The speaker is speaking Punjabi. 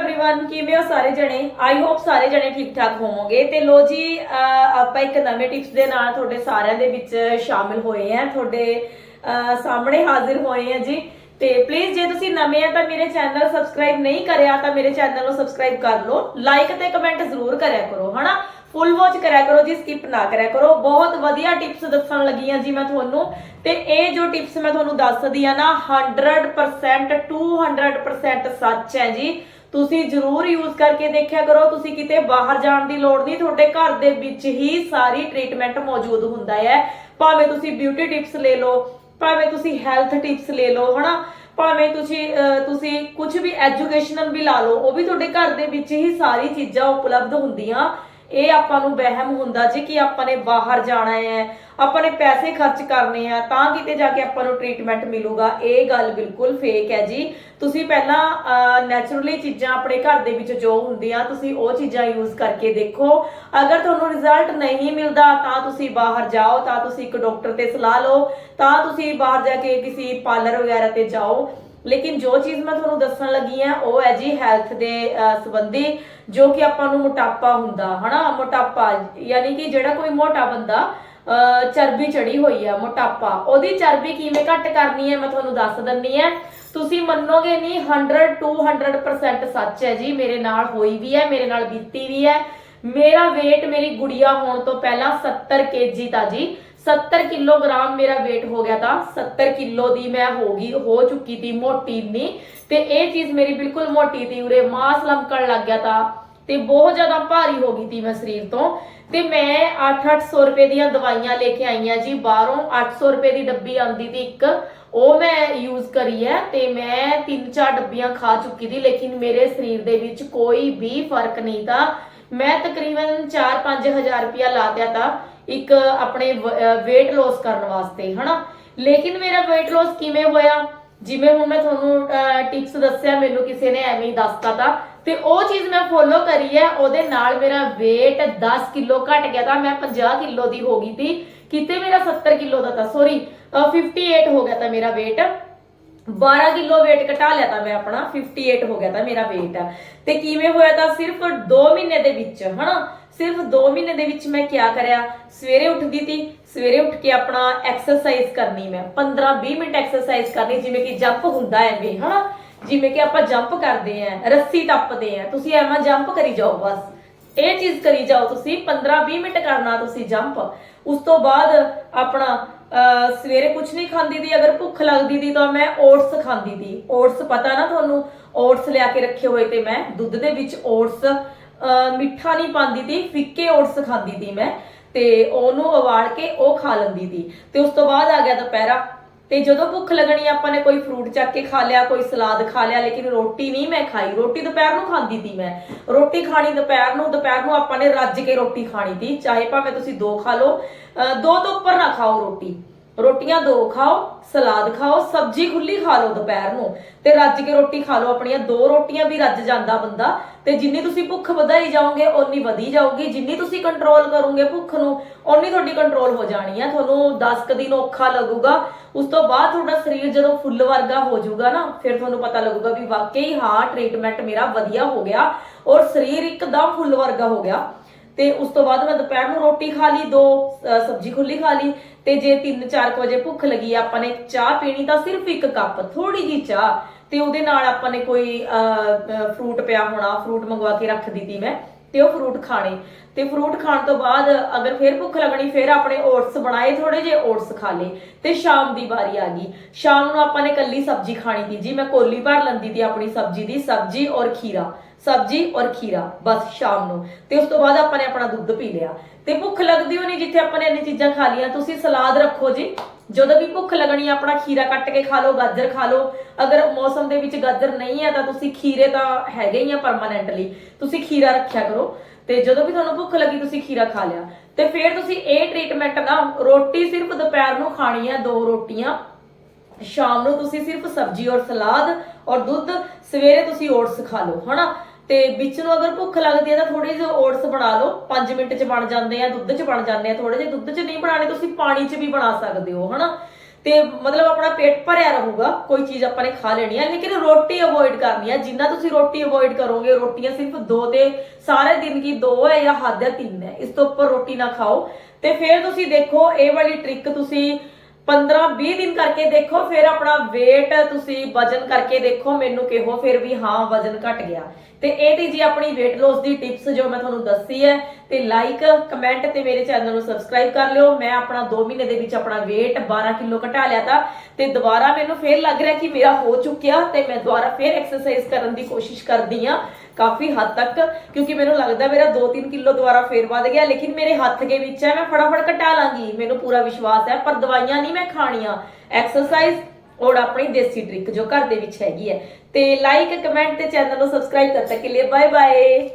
एवरीवन ਕਿਵੇਂ ਹੋ ਸਾਰੇ ਜਣੇ ਆਈ ਹੋਪ ਸਾਰੇ ਜਣੇ ਠੀਕ ਠਾਕ ਹੋਵੋਗੇ ਤੇ ਲੋ ਜੀ ਅਹ ਆਪਾਂ ਇੱਕ ਨਵੇਂ ਟਿਪਸ ਦੇ ਨਾਲ ਤੁਹਾਡੇ ਸਾਰਿਆਂ ਦੇ ਵਿੱਚ ਸ਼ਾਮਿਲ ਹੋਏ ਆ ਤੁਹਾਡੇ ਅਹ ਸਾਹਮਣੇ ਹਾਜ਼ਰ ਹੋਏ ਆ ਜੀ ਤੇ ਪਲੀਜ਼ ਜੇ ਤੁਸੀਂ ਨਵੇਂ ਆ ਤਾਂ ਮੇਰੇ ਚੈਨਲ ਸਬਸਕ੍ਰਾਈਬ ਨਹੀਂ ਕਰਿਆ ਤਾਂ ਮੇਰੇ ਚੈਨਲ ਨੂੰ ਸਬਸਕ੍ਰਾਈਬ ਕਰ ਲਓ ਲਾਈਕ ਤੇ ਕਮੈਂਟ ਜ਼ਰੂਰ ਕਰਿਆ ਕਰੋ ਹਨਾ ਫੁੱਲ ਵਾਚ ਕਰਿਆ ਕਰੋ ਜੀ ਸਕਿਪ ਨਾ ਕਰਿਆ ਕਰੋ ਬਹੁਤ ਵਧੀਆ ਟਿਪਸ ਦੱਸਣ ਲੱਗੀ ਆ ਜੀ ਮੈਂ ਤੁਹਾਨੂੰ ਤੇ ਇਹ ਜੋ ਟਿਪਸ ਮੈਂ ਤੁਹਾਨੂੰ ਦੱਸਦੀ ਆ ਨਾ 100% 200% ਸੱਚ ਹੈ ਜੀ ਤੁਸੀਂ ਜ਼ਰੂਰ ਯੂਜ਼ ਕਰਕੇ ਦੇਖਿਆ ਕਰੋ, ਤੁਸੀਂ ਕਿਤੇ ਬਾਹਰ ਜਾਣ ਦੀ ਲੋੜ ਨਹੀਂ, ਤੁਹਾਡੇ ਘਰ ਦੇ ਵਿੱਚ ਹੀ ਸਾਰੀ ਟ੍ਰੀਟਮੈਂਟ ਮੌਜੂਦ ਹੁੰਦਾ ਹੈ। ਭਾਵੇਂ ਤੁਸੀਂ ਬਿਊਟੀ ਟਿਪਸ ਲੈ ਲਓ, ਭਾਵੇਂ ਤੁਸੀਂ ਹੈਲਥ ਟਿਪਸ ਲੈ ਲਓ, ਹਨਾ? ਭਾਵੇਂ ਤੁਸੀਂ ਤੁਸੀਂ ਕੁਝ ਵੀ ਐਜੂਕੇਸ਼ਨਲ ਵੀ ਲਾ ਲਓ, ਉਹ ਵੀ ਤੁਹਾਡੇ ਘਰ ਦੇ ਵਿੱਚ ਹੀ ਸਾਰੀ ਚੀਜ਼ਾਂ ਉਪਲਬਧ ਹੁੰਦੀਆਂ। ਇਹ ਆਪਾਂ ਨੂੰ ਵਹਿਮ ਹੁੰਦਾ ਜੀ ਕਿ ਆਪਾਂ ਨੇ ਬਾਹਰ ਜਾਣਾ ਹੈ, ਆਪਾਂ ਨੇ ਪੈਸੇ ਖਰਚ ਕਰਨੇ ਆ, ਤਾਂ ਕਿਤੇ ਜਾ ਕੇ ਆਪਾਂ ਨੂੰ ਟ੍ਰੀਟਮੈਂਟ ਮਿਲੂਗਾ। ਇਹ ਗੱਲ ਬਿਲਕੁਲ ਫੇਕ ਹੈ ਜੀ। ਤੁਸੀਂ ਪਹਿਲਾਂ ਨੈਚੁਰਲੀ ਚੀਜ਼ਾਂ ਆਪਣੇ ਘਰ ਦੇ ਵਿੱਚ ਜੋ ਹੁੰਦੀਆਂ, ਤੁਸੀਂ ਉਹ ਚੀਜ਼ਾਂ ਯੂਜ਼ ਕਰਕੇ ਦੇਖੋ। ਅਗਰ ਤੁਹਾਨੂੰ ਰਿਜ਼ਲਟ ਨਹੀਂ ਮਿਲਦਾ, ਤਾਂ ਤੁਸੀਂ ਬਾਹਰ ਜਾਓ, ਤਾਂ ਤੁਸੀਂ ਇੱਕ ਡਾਕਟਰ ਤੇ ਸਲਾਹ ਲਓ, ਤਾਂ ਤੁਸੀਂ ਬਾਹਰ ਜਾ ਕੇ ਕਿਸੇ ਪਾਰਲਰ ਵਗੈਰਾ ਤੇ ਜਾਓ। ਲੇਕਿਨ ਜੋ ਚੀਜ਼ ਮੈਂ ਤੁਹਾਨੂੰ ਦੱਸਣ ਲੱਗੀ ਆ, ਉਹ ਹੈ ਜੀ ਹੈਲਥ ਦੇ ਸੰਬੰਧੀ ਜੋ ਕਿ ਆਪਾਂ ਨੂੰ ਮੋਟਾਪਾ ਹੁੰਦਾ, ਹਨਾ? ਮੋਟਾਪਾ, ਯਾਨੀ ਕਿ ਜਿਹੜਾ ਕੋਈ ਮੋਟਾ ਬੰਦਾ ਚਰਬੀ ਚੜੀ ਹੋਈ ਆ, ਮੋਟਾਪਾ, ਉਹਦੀ ਚਰਬੀ ਕਿਵੇਂ ਘੱਟ ਕਰਨੀ ਹੈ ਮੈਂ ਤੁਹਾਨੂੰ ਦੱਸ ਦਿੰਨੀ ਆ। ਤੁਸੀਂ ਮੰਨੋਗੇ ਨਹੀਂ 100 200% ਸੱਚ ਹੈ ਜੀ, ਮੇਰੇ ਨਾਲ ਹੋਈ ਵੀ ਹੈ, ਮੇਰੇ ਨਾਲ ਬੀਤੀ ਵੀ ਹੈ। ਮੇਰਾ weight ਮੇਰੀ ਗੁੜੀਆ ਹੋਣ ਤੋਂ ਪਹਿਲਾਂ 70 kg ਤਾਂ ਜੀ 70 ਕਿਲੋਗ੍ਰਾਮ ਮੇਰਾ weight ਹੋ ਗਿਆ ਤਾਂ 70 ਕਿਲੋ ਦੀ ਮੈਂ ਹੋ ਗਈ, ਹੋ ਚੁੱਕੀ ਤੀ ਮੋਟੀ ਨਹੀਂ ਤੇ ਇਹ ਚੀਜ਼ ਮੇਰੀ ਬਿਲਕੁਲ ਮੋਟੀ ਤੀ, ਉਰੇ ਮਾਸ ਲਮਕਣ ਲੱਗ ਗਿਆ ਤਾਂ। ਤੇ ਬਹੁਤ ਜ਼ਿਆਦਾ ਭਾਰੀ ਹੋ ਗਈ ਤੀ ਮੈਂ ਸਰੀਰ ਤੋਂ। ਤੇ ਮੈਂ 8-800 ਰੁਪਏ ਦੀਆਂ ਦਵਾਈਆਂ ਲੈ ਕੇ ਆਈਆਂ ਜੀ, ਬਾਹਰੋਂ 800 ਰੁਪਏ ਦੀ ਡੱਬੀ ਆਉਂਦੀ ਤੀ ਇੱਕ। ਉਹ ਮੈਂ ਯੂਜ਼ ਕਰੀ ਹੈ ਤੇ ਮੈਂ 3-4 ਡੱਬੀਆਂ ਖਾ ਚੁੱਕੀ ਸੀ ਲੇਕਿਨ ਮੇਰੇ ਸਰੀਰ ਦੇ ਵਿੱਚ ਕੋਈ ਵੀ ਫ਼ਰਕ ਨਹੀਂ ਤਾਂ ਮੈਂ ਤਕਰੀਬਨ 4-5 ਹਜ਼ਾਰ ਰੁਪਇਆ ਲਾ ਦਿਆ ਤਾਂ ਇੱਕ ਆਪਣੇ weight loss ਕਰਨ ਵਾਸਤੇ, ਹਨਾ? ਲੇਕਿਨ ਮੇਰਾ weight loss ਕਿਵੇਂ ਹੋਇਆ? ਜਿਵੇਂ ਹੁਣ ਮੈਂ ਤੁਹਾਨੂੰ ਟਿਪਸ ਦੱਸਿਆ, ਮੈਨੂੰ ਕਿਸੇ ਨੇ ਐਵੇਂ ਹੀ ਦੱਸਤਾ ਤਾਂ, ਤੇ ਉਹ ਚੀਜ਼ ਮੈਂ ਫੋਲੋ ਕਰੀ ਹੈ, ਉਹਦੇ ਨਾਲ ਮੇਰਾ weight 10 ਕਿਲੋ ਘਟ ਗਿਆ ਤਾਂ ਮੈਂ 50 ਕਿਲੋ ਦੀ ਹੋ ਗਈ ਸੀ ਕਿਤੇ ਮੇਰਾ 70 ਕਿਲੋ ਦਾ ਤਾਂ ਸੌਰੀ 58 ਹੋ ਗਿਆ ਤਾਂ ਮੇਰਾ weight 12 ਕਿਲੋ weight ਘਟਾ ਲਿਆ ਤਾਂ ਮੈਂ ਆਪਣਾ 58 ਹੋ ਗਿਆ ਤਾਂ ਮੇਰਾ weight ਤੇ ਕਿਵੇਂ ਹੋਇਆ ਤਾਂ ਸਿਰਫ 2 ਮਹੀਨੇ ਦੇ ਵਿੱਚ, ਹਨਾ? ਸਿਰਫ 2 ਮਹੀਨੇ ਦੇ ਵਿੱਚ ਮੈਂ ਕਿਆ ਕਰਿਆ? ਸਵੇਰੇ ਉੱਠਦੀ ਤੀ ਸਵੇਰੇ ਉੱਠ ਕੇ ਆਪਣਾ ਐਕਸਰਸਾਈਜ਼ ਕਰਨੀ ਮੈਂ। 15-20 ਮਿੰਟ ਐਕਸਰਸਾਈਜ਼ ਕਰਨੀ ਜਿਵੇਂ ਕਿ ਜੰਪ ਹੁੰਦਾ ਹੈ ਐਵੇਂ ਹਨਾ? ਜਿਵੇਂ ਕਿ ਆਪਾਂ ਜੰਪ ਕਰਦੇ ਆਂ ਰੱਸੀ ਟੱਪਦੇ ਆਂ ਤੁਸੀਂ ਐਵੇਂ ਜੰਪ ਕਰੀ ਜਾਓ ਬਸ। ਇਹ ਚੀਜ਼ ਕਰੀ ਜਾਓ ਤੁਸੀਂ 15-20 ਮਿੰਟ ਕਰਨਾ ਤੁਸੀਂ ਜੰਪ ਉਸ ਤੋਂ ਬਾਅਦ ਆਪਣਾ ਅਹ, ਸਵੇਰੇ ਕੁਝ ਨਹੀਂ ਖਾਂਦੀ ਦੀ ਅਗਰ ਭੁੱਖ ਲੱਗਦੀ ਦੀ ਤਾਂ ਮੈਂ ਓਟਸ ਖਾਂਦੀ ਦੀ ਓਟਸ ਪਤਾ ਨਾ ਤੁਹਾਨੂੰ ਓਟਸ ਲਿਆ ਕੇ ਰੱਖੇ ਹੋਏ ਤੇ ਮੈਂ ਦੁੱਧ ਦੇ ਵਿੱਚ ਓਟਸ ਮਿੱਠਾ ਨਹੀਂ ਪਾਉਂਦੀ ਤੀ, ਫਿੱਕੇ ਓਟਸ ਖਾਂਦੀ ਤੀ ਮੈਂ, ਤੇ ਉਹਨੂੰ ਉਬਾਲ ਕੇ ਉਹ ਖਾ ਲੈਂਦੀ ਤੀ। ਤੇ ਉਸ ਤੋਂ ਬਾਅਦ ਆ ਗਿਆ ਦੁਪਹਿਰਾ, ਤੇ ਜਦੋਂ ਭੁੱਖ ਲੱਗਣੀ ਆਪਾਂ ਨੇ ਕੋਈ ਫਰੂਟ ਚੱਕ ਕੇ ਖਾ ਲਿਆ, ਕੋਈ ਸਲਾਦ ਖਾ ਲਿਆ, ਲੇਕਿਨ ਰੋਟੀ ਨਹੀਂ ਮੈਂ ਖਾਈ। ਰੋਟੀ ਦੁਪਹਿਰ ਨੂੰ ਖਾਂਦੀ ਤੀ ਮੈਂ। ਰੋਟੀ ਖਾਣੀ ਦੁਪਹਿਰ ਨੂੰ ਦੁਪਹਿਰ ਨੂੰ ਆਪਾਂ ਨੇ ਰੱਜ ਕੇ ਰੋਟੀ ਖਾਣੀ ਸੀ ਚਾਹੇ ਭਾਵੇਂ ਤੁਸੀਂ ਦੋ ਖਾ ਲਓ, ਅਹ ਦੋ ਤੋਂ ਉੱਪਰ ਨਾ ਖਾਓ ਰੋਟੀ। ਰੋਟੀਆਂ ਦੋ ਖਾਓ, ਸਲਾਦ ਖਾਓ, ਸਬਜ਼ੀ ਖੁੱਲੀ ਖਾ ਲਓ ਦੁਪਹਿਰ ਨੂੰ। ਤੇ ਰੱਜ ਕੇ ਰੋਟੀ ਖਾ ਲਓ, ਆਪਣੀਆਂ ਦੋ ਰੋਟੀਆਂ ਵੀ ਰੱਜ ਜਾਂਦਾ ਬੰਦਾ। ਤੇ ਜਿੰਨੀ ਤੁਸੀਂ ਭੁੱਖ ਵਧਾਈ ਜਾਓਗੇ, ਓਨੀ ਵਧੀ ਜਾਊਗੀ। ਜਿੰਨੀ ਤੁਸੀਂ ਕੰਟਰੋਲ ਕਰੋਗੇ ਭੁੱਖ ਨੂੰ, ਓਨੀ ਤੁਹਾਡੀ ਕੰਟਰੋਲ ਹੋ ਜਾਣੀ ਆ। ਤੁਹਾਨੂੰ 10 ਕੁ ਦਿਨ ਔਖਾ ਲੱਗੂਗਾ। ਉਸ ਤੋਂ ਬਾਅਦ ਤੁਹਾਡਾ ਸਰੀਰ ਜਦੋਂ ਫੁੱਲ ਵਰਗਾ ਹੋ ਜਾਊਗਾ ਨਾ, ਫਿਰ ਤੁਹਾਨੂੰ ਪਤਾ ਲੱਗੂਗਾ ਵੀ ਵਾਕਈ ਹਾਂ ਟ੍ਰੀਟਮੈਂਟ ਮੇਰਾ ਵਧੀਆ ਹੋ ਗਿਆ। ਔਰ ਸਰੀਰ ਇੱਕਦਮ ਫੁੱਲ ਵਰਗਾ ਹੋ ਗਿਆ। ਤੇ ਉਸ ਤੋਂ ਬਾਅਦ ਮੈਂ ਦੁਪਹਿਰ ਨੂੰ ਰੋਟੀ ਖਾ ਲਈ ਦੋ ਅ, ਸਬਜ਼ੀ ਖੁੱਲੀ ਖਾ ਲਈ ਤੇ ਜੇ 3-4 ਵਜੇ ਭੁੱਖ ਲੱਗੀ ਆਪਾਂ ਨੇ ਚਾਹ ਪੀਣੀ ਤਾਂ ਸਿਰਫ ਇੱਕ ਕੱਪ ਥੋੜੀ ਜੀ ਚਾਹ ਤੇ ਉਹਦੇ ਨਾਲ ਆਪਾਂ ਨੇ ਕੋਈ ਫਰੂਟ ਪਿਆ ਹੋਣਾ ਫਰੂਟ ਮੰਗਵਾ ਕੇ ਰੱਖ ਦਿੱਤੀ ਮੈਂ ਤੇ ਉਹ ਫਰੂਟ ਖਾਣੇ। ਤੇ ਫਰੂਟ ਖਾਣ ਤੋਂ ਬਾਅਦ ਅਗਰ ਫੇਰ ਭੁੱਖ ਲੱਗਣੀ ਫੇਰ ਆਪਣੇ ਓਟਸ ਬਣਾਏ ਥੋੜੇ ਜੇ ਓਟਸ ਖਾ ਲਏ ਤੇ ਸ਼ਾਮ ਦੀ ਵਾਰੀ ਆ ਗਈ। ਸ਼ਾਮ ਨੂੰ ਆਪਾਂ ਨੇ ਕੱਲੀ ਸਬਜ਼ੀ ਖਾਣੀ ਸੀ ਜੀ ਮੈਂ ਕੋਲੀ ਭਰ ਲੈਂਦੀ ਤੀ ਆਪਣੀ ਸਬਜ਼ੀ ਦੀ ਸਬਜ਼ੀ ਔਰ ਖੀਰਾ। ਸਬਜ਼ੀ ਔਰ ਖੀਰਾ, ਬਸ ਸ਼ਾਮ ਨੂੰ। ਤੇ ਉਸ ਤੋਂ ਬਾਅਦ ਆਪਾਂ ਨੇ ਆਪਣਾ ਦੁੱਧ ਪੀ ਲਿਆ। ਤੇ ਭੁੱਖ ਲੱਗਦੀ ਹੋਣੀ ਜਿੱਥੇ ਆਪਾਂ ਨੇ ਇੰਨੀ ਚੀਜ਼ਾਂ ਖਾ ਲੀਆਂ ਤੁਸੀਂ ਸਲਾਦ ਰੱਖੋ ਜੀ। ਜਦੋਂ ਵੀ ਭੁੱਖ ਲੱਗਣੀ ਆਪਣਾ ਖੀਰਾ ਕੱਟ ਕੇ ਖਾ ਲਓ, ਗਾਜਰ ਖਾ ਲਓ। ਅਗਰ ਮੌਸਮ ਦੇ ਵਿੱਚ ਗਾਜਰ ਨਹੀਂ ਹੈ ਤਾਂ ਤੁਸੀਂ ਖੀਰੇ ਤਾਂ ਹੈਗੇ ਹੀ ਆ ਪਰਮਾਨੈਂਟਲੀ ਤੁਸੀਂ ਖੀਰਾ ਰੱਖਿਆ ਕਰੋ। ਤੇ ਜਦੋਂ ਵੀ ਤੁਹਾਨੂੰ ਭੁੱਖ ਲੱਗੀ, ਤੁਸੀਂ ਖੀਰਾ ਖਾ ਲਿਆ। ਤੇ ਫਿਰ ਤੁਸੀਂ ਇਹ ਟ੍ਰੀਟਮੈਂਟ ਨਾ, ਰੋਟੀ ਸਿਰਫ ਦੁਪਹਿਰ ਨੂੰ ਖਾਣੀ ਆ, ਦੋ ਰੋਟੀਆਂ। ਸ਼ਾਮ ਨੂੰ ਤੁਸੀਂ ਸਿਰਫ ਸਬਜ਼ੀ ਔਰ ਸਲਾਦ ਔਰ ਦੁੱਧ, ਸਵੇਰੇ ਤੁਸੀਂ ਓਟਸ ਖਾ ਲਓ, ਹਨਾ? ਤੇ ਵਿੱਚ ਨੂੰ ਅਗਰ ਭੁੱਖ ਲੱਗਦੀ ਹੈ ਤਾਂ ਥੋੜੇ ਜਿਹੇ ਓਟਸ ਬਣਾ ਲਓ। 5 ਮਿੰਟ ਚ ਬਣ ਜਾਂਦੇ ਆ, ਦੁੱਧ ਚ ਬਣ ਜਾਂਦੇ ਆ। ਥੋੜੇ ਜਿਹੇ ਦੁੱਧ ਚ ਨਹੀਂ ਬਣਾਣੇ ਤੁਸੀਂ ਪਾਣੀ ਚ ਵੀ ਬਣਾ ਸਕਦੇ ਹੋ, ਹਨਾ? ਤੇ ਮਤਲਬ ਆਪਣਾ ਪੇਟ ਭਰਿਆ ਰਹੂਗਾ, ਕੋਈ ਚੀਜ਼ ਆਪਾਂ ਨੇ ਖਾ ਲੈਣੀ ਹੈ ਲੇਕਿਨ ਰੋਟੀ ਅਵੋਇਡ ਕਰਨੀ ਹੈ ਜਿੰਨਾ ਤੁਸੀਂ ਰੋਟੀ ਅਵੋਇਡ ਕਰੋਗੇ, ਰੋਟੀਆਂ ਸਿਰਫ ਦੋ ਤੇ ਸਾਰੇ ਦਿਨ ਕੀ ਦੋ ਹੈ ਜਾਂ ਹੱਦ ਹੈ ਤਿੰਨ ਹੈ। ਇਸ ਤੋਂ ਉੱਪਰ ਰੋਟੀ ਨਾ ਖਾਓ। ਤੇ ਫਿਰ ਤੁਸੀਂ ਦੇਖੋ, ਇਹ ਵਾਲੀ ਟ੍ਰਿਕ ਤੁਸੀਂ 15 20 ਦਿਨ ਕਰਕੇ ਦੇਖੋ, ਫਿਰ ਆਪਣਾ weight ਤੁਸੀਂ ਵਜਨ ਕਰਕੇ ਦੇਖੋ, ਮੈਨੂੰ ਕਿਹੋ, ਫਿਰ ਵੀ ਹਾਂ, ਵਜਨ ਘਟ ਗਿਆ। ਤੇ ਇਹ ਦੀ ਜੀ ਆਪਣੀ weight loss ਦੀ ਟਿਪਸ ਜੋ ਮੈਂ ਤੁਹਾਨੂੰ ਦੱਸੀ ਹੈ, ਤੇ ਲਾਈਕ ਕਮੈਂਟ ਤੇ ਮੇਰੇ ਚੈਨਲ ਨੂੰ ਸਬਸਕ੍ਰਾਈਬ ਕਰ ਲਿਓ। ਮੈਂ ਆਪਣਾ 2 ਮਹੀਨੇ ਦੇ ਵਿੱਚ ਆਪਣਾ weight 12 ਕਿਲੋ ਘਟਾ ਲਿਆ ਤਾਂ, ਤੇ ਦੁਬਾਰਾ ਮੈਨੂੰ ਫੇਰ ਲੱਗ ਰਿਹਾ ਕਿ ਮੇਰਾ ਹੋ ਚੁੱਕਿਆ, ਤੇ ਮੈਂ ਦੁਬਾਰਾ ਫੇਰ ਐਕਸਰਸਾਈਜ਼ ਕਰਨ ਦੀ ਕੋਸ਼ਿਸ਼ ਕਰਦੀ ਆ ਕਾਫੀ ਹੱਦ ਤੱਕ, ਕਿਉਂਕਿ ਮੈਨੂੰ ਲੱਗਦਾ ਮੇਰਾ 2-3 ਕਿਲੋ ਦੁਬਾਰਾ ਫੇਰ ਵੱਧ ਗਿਆ, ਲੇਕਿਨ ਮੇਰੇ ਹੱਥ ਦੇ ਵਿੱਚ ਹੈ, ਮੈਂ ਫਟਾਫਟ ਘਟਾ ਲਾਂਗੀ। ਮੈਨੂੰ ਪੂਰਾ ਵਿਸ਼ਵਾਸ ਹੈ, ਪਰ ਦਵਾਈਆਂ ਨਹੀਂ ਮੈਂ ਖਾਣੀਆਂ। ਐਕਸਰਸਾਈਜ਼ ਔਰ ਆਪਣੀ ਦੇਸੀ ਟ੍ਰਿਕ ਜੋ ਘਰ ਦੇ ਵਿੱਚ ਹੈਗੀ ਹੈ। ਤੇ ਲਾਈਕ ਕਮੈਂਟ ਤੇ ਚੈਨਲ ਨੂੰ ਸਬਸਕ੍ਰਾਈਬ ਕਰ ਤੱਕ ਕੇ ਲਈ ਬਾਏ ਬਾਏ